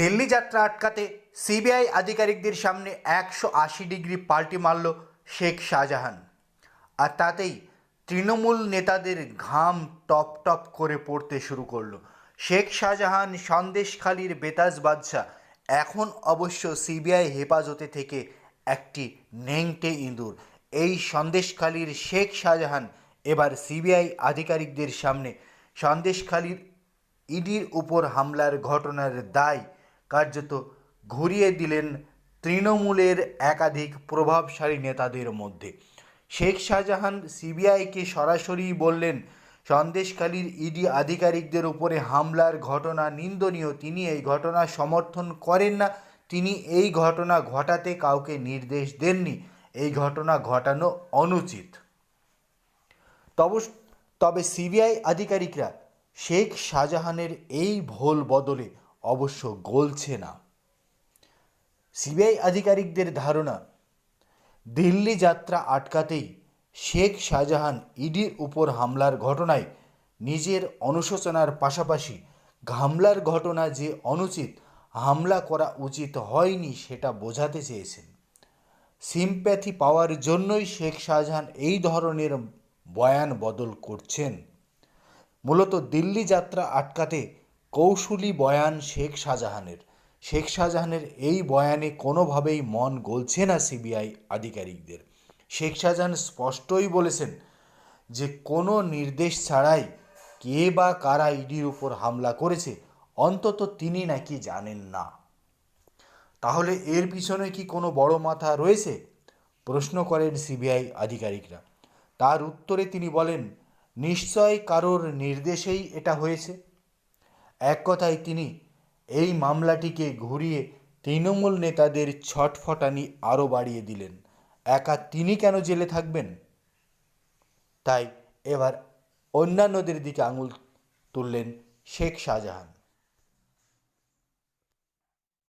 দিল্লি যাত্রা আটকাতে সিবিআই আধিকারিকদের সামনে একশো আশি ডিগ্রি পাল্টি মারল শেখ শাহজাহান। আর তাতেই তৃণমূল নেতাদের ঘাম টপ টপ করে পড়তে শুরু করল। শেখ শাহজাহান সন্দেশখালীর বেতাজ বাদশাহ এখন অবশ্য সিবিআই হেফাজতে থেকে একটি নেংটে ইঁদুর। এই সন্দেশখালীর শেখ শাহজাহান এবার সিবিআই আধিকারিকদের সামনে। সন্দেশখালীর ইডির উপর হামলার ঘটনার দায় কার্যত ঘুরিয়ে দিলেন তৃণমূলের একাধিক প্রভাবশালী নেতাদের মধ্যে। শেখ শাহজাহান সিবিআইকে সরাসরি বললেন, সন্দেশখালীর ইডি আধিকারিকদের উপরে হামলার ঘটনা নিন্দনীয়। তিনি এই ঘটনা সমর্থন করেন না। তিনি এই ঘটনা ঘটাতে কাউকে নির্দেশ দেননি। এই ঘটনা ঘটানো অনুচিত। তবে তবে সিবিআই আধিকারিকরা শেখ শাহজাহানের এই ভোল বদলে অবশ্য গলছে না। সিবিআই আধিকারিকদের ধারণা, দিল্লি যাত্রা আটকাতেই শেখ শাহজাহান ইডির উপর হামলার ঘটনায় নিজের অনুশোচনার পাশাপাশি হামলার ঘটনা যে অনুচিত, হামলা করা উচিত হয়নি সেটা বোঝাতে চেয়েছেন। সিম্প্যাথি পাওয়ার জন্যই শেখ শাহজাহান এই ধরনের বয়ান বদল করছেন। মূলত দিল্লি যাত্রা আটকাতে কৌশলী বয়ান শেখ শাহজাহানের। শেখ শাহজাহানের এই বয়ানে কোনোভাবেই মন গলছে না সিবিআই আধিকারিকদের। শেখ শাহজাহান স্পষ্টই বলেছেন যে, কোনো নির্দেশ ছাড়াই কে বা কারা ইডির উপর হামলা করেছে, অন্তত তিনি নাকি জানেন না। তাহলে এর পিছনে কি কোনো বড় মাথা রয়েছে? প্রশ্ন করেন সিবিআই আধিকারিকরা। তার উত্তরে তিনি বলেন, নিশ্চয় কারোর নির্দেশেই এটা হয়েছে। এক কথায় তিনি এই মামলাটিকে ঘুরিয়ে তৃণমূল নেতাদের ছটফটানি আরও বাড়িয়ে দিলেন। একা তিনি কেন জেলে থাকবেন? তাই এবার অন্যান্যদের দিকে আঙুল তুললেন শেখ শাহজাহান।